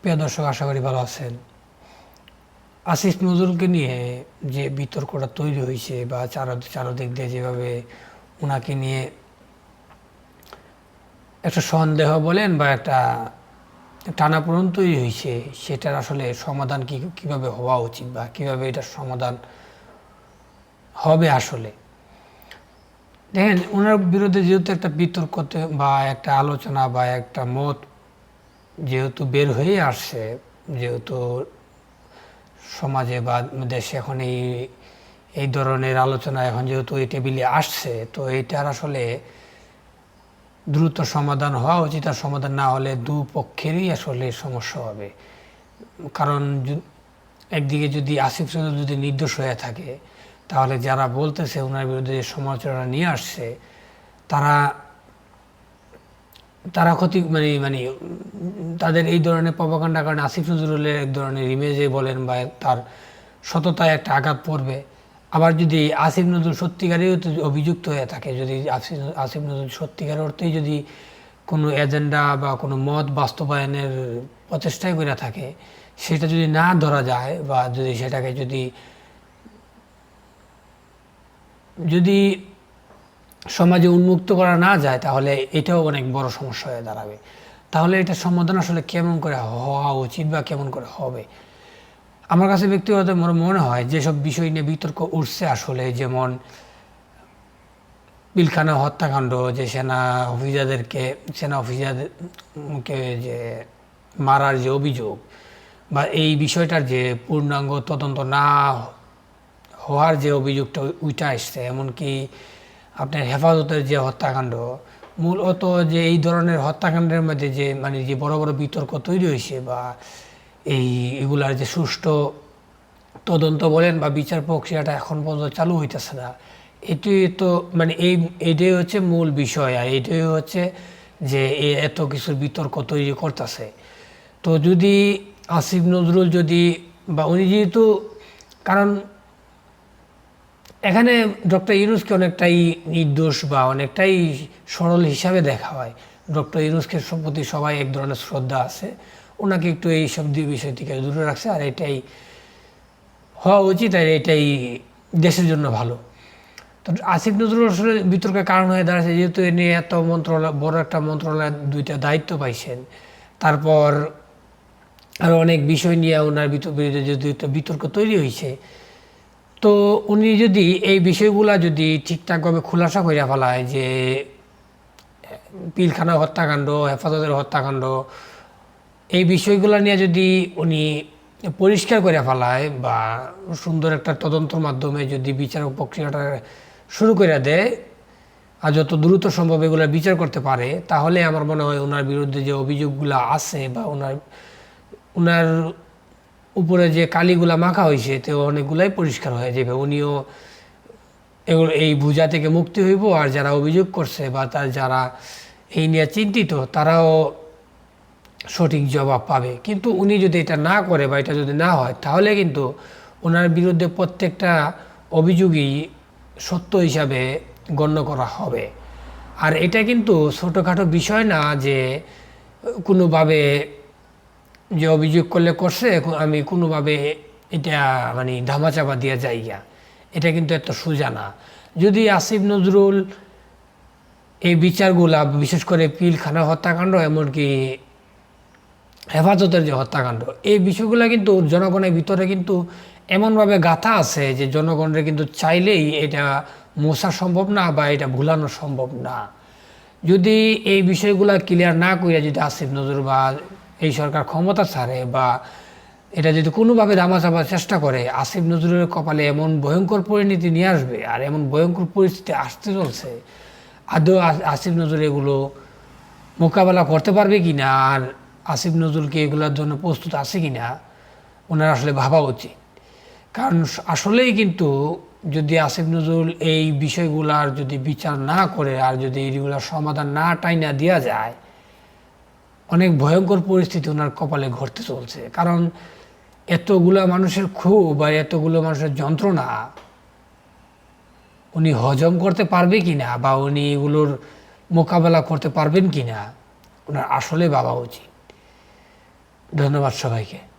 প্রিয় দর্শক, আশা করি ভালো আছেন। আসিফ নজরুলকে নিয়ে যে বিতর্কটা তৈরি হয়েছে বা চারো দিয়ে যেভাবে ওনাকে নিয়ে একটা সন্দেহ বলেন বা একটা টানাপোড়ন তৈরি হয়েছে, সেটার আসলে সমাধান কি, কীভাবে হওয়া উচিত বা কীভাবে এটার সমাধান হবে আসলে? দেখেন ওনার বিরুদ্ধে যেহেতু একটা বিতর্কতে বা একটা আলোচনা বা একটা মত যেহেতু বের হয়ে আসছে, যেহেতু সমাজে বা দেশে এখন এই এই ধরনের আলোচনা এখন যেহেতু এই টেবিলে আসছে, তো এইটার আসলে দ্রুত সমাধান হওয়া উচিত আর সমাধান না হলে দুপক্ষেরই আসলে সমস্যা হবে। কারণ একদিকে যদি আসিফ চৌধুরী যদি নির্দোষ হয়ে থাকে, তাহলে যারা বলতেছে ওনার বিরুদ্ধে সমালোচনা নিয়ে আসছে, তারা তারা ক্ষতি মানে মানে তাদের এই ধরনের প্রভাকাণ্ডার কারণে আসিফ নজরুলের এক ধরনের ইমেজে বলেন বা তার সততায় একটা আঘাত পড়বে। আবার যদি আসিফ নজরুল সত্যিকারেও তো অভিযুক্ত হয়ে থাকে, যদি আসিফ আসিফ নজরুল সত্যিকারের অর্থেই যদি কোনো এজেন্ডা বা কোনো মত বাস্তবায়নের প্রচেষ্টাই করে থাকে, সেটা যদি না ধরা যায় বা যদি সেটাকে যদি যদি সমাজে উন্মুক্ত করা না যায়, তাহলে এটাও অনেক বড় সমস্যা হয়ে দাঁড়াবে। তাহলে এটা সমাধান আসলে কেমন করে হওয়া উচিত বা কেমন করে হবে? আমার কাছে ব্যক্তিগত মনে হয় যেসব বিষয় নিয়ে বিতর্ক উঠছে আসলে, যেমন পিলখানা হত্যাকাণ্ড, যে সেনা অফিসারদেরকে সেনা অফিসারকে যে মারার যে অভিযোগ বা এই বিষয়টার যে পূর্ণাঙ্গ তদন্ত না হওয়ার যে অভিযোগটা উঠে আসছে, এমনকি আপনার হেফাজতের যে হত্যাকাণ্ড, মূলত যে এই ধরনের হত্যাকাণ্ডের মধ্যে যে মানে যে বড় বড় বিতর্ক তৈরি হয়েছে বা এই এগুলার যে সুষ্ঠু তদন্ত বলেন বা বিচার প্রক্রিয়াটা এখন পর্যন্ত চালু হইতেছে না, এটি তো মানে এই, এটাই হচ্ছে মূল বিষয় আর এটাই হচ্ছে যে এত কিছুর বিতর্ক তৈরি করতেছে। তো যদি আসিফ নজরুল যদি, বা উনি যেহেতু, কারণ এখানে ডক্টর ইউনুসকে অনেকটাই নির্দোষ বা অনেকটাই সরল হিসাবে দেখা হয়। ডক্টর ইউনুসকে প্রতি সবাই এক ধরনের শ্রদ্ধা আছে। ওনাকে একটু এই সব দিয়ে বিষয় থেকে দূরে রাখছে আর এটাই হওয়া উচিত আর এটাই দেশের জন্য ভালো। তো আসিফ নজরুল আসলে বিতর্কের কারণ হয়ে দাঁড়াচ্ছে, যেহেতু এ নিয়ে এত মন্ত্রণালয় বড় একটা মন্ত্রণালয় দুইটা দায়িত্ব পাইছেন। তারপর আরও অনেক বিষয় নিয়ে ওনার বিরুদ্ধে যদি একটা বিতর্ক তৈরি হয়েছে তো উনি যদি এই বিষয়গুলা যদি ঠিকঠাকভাবে খোলাসা করে ফেলায় যে পিলখানা হত্যাকাণ্ড, হেফাজতের হত্যাকাণ্ড, এই বিষয়গুলো নিয়ে যদি উনি পরিষ্কার করে ফেলায় বা সুন্দর একটা তদন্তের মাধ্যমে যদি বিচার প্রক্রিয়াটা শুরু করে দেয় আর যত দ্রুত সম্ভব এগুলো বিচার করতে পারে, তাহলে আমার মনে হয় ওনার বিরুদ্ধে যে অভিযোগগুলো আছে বা ওনার ওনার উপরে যে কালিগুলা মাখা হয়েছে তো অনেকগুলাই পরিষ্কার হয়ে যাবে উনিও এগুলো, এই বোঝা থেকে মুক্তি হইব, আর যারা অভিযোগ করছে বা তার যারা এই নিয়ে চিন্তিত, তারাও সঠিক জবাব পাবে। কিন্তু উনি যদি এটা না করে বা এটা যদি না হয়, তাহলে কিন্তু ওনার বিরুদ্ধে প্রত্যেকটা অভিযোগই সত্য হিসাবে গণ্য করা হবে। আর এটা কিন্তু ছোটোখাটো বিষয় না যে কোনোভাবে যে অভিযোগ করলে করছে আমি কোনোভাবে এটা মানে ধামাচাপা দিয়ে যাইয়া এটা কিন্তু এত সোজা না। যদি আসিফ নজরুল এই বিচারগুলা, বিশেষ করে পিলখানা হত্যাকাণ্ড, এমনকি হেফাজতের যে হত্যাকাণ্ড, এই বিষয়গুলো কিন্তু জনগণের ভিতরে কিন্তু এমনভাবে গাথা আছে যে জনগণের কিন্তু চাইলেই এটা মোছা সম্ভব না বা এটা ভুলানো সম্ভব না। যদি এই বিষয়গুলো ক্লিয়ার না করিয়া যদি আসিফ নজরুল বা এই সরকার ক্ষমতা ছাড়ে বা এটা যদি কোনোভাবে দামাচাপার চেষ্টা করে, আসিফ নজরুলের কপালে এমন ভয়ঙ্কর পরিণতি নিয়ে আসবে আর এমন ভয়ঙ্কর পরিস্থিতি আসতে চলছে, আদৌ আসিফ নজরুল এগুলো মোকাবেলা করতে পারবে কি না আর আসিফ নজরুলকে এগুলোর জন্য প্রস্তুত আছে কি না ওনার আসলে ভাবা উচিত। কারণ আসলেই কিন্তু যদি আসিফ নজরুল এই বিষয়গুলার যদি বিচার না করে আর যদি এইগুলার সমাধান না টাইনা দেওয়া যায় অনেক ভয়ঙ্কর পরিস্থিতি ওনার কপালে ঘটতে চলছে। কারণ এতগুলো মানুষের ক্ষোভ বা এতগুলো মানুষের যন্ত্রণা উনি হজম করতে পারবে কি না বা উনি এগুলোর মোকাবেলা করতে পারবেন কি না ওনার আসলে বাবা উচিত। ধন্যবাদ সবাইকে।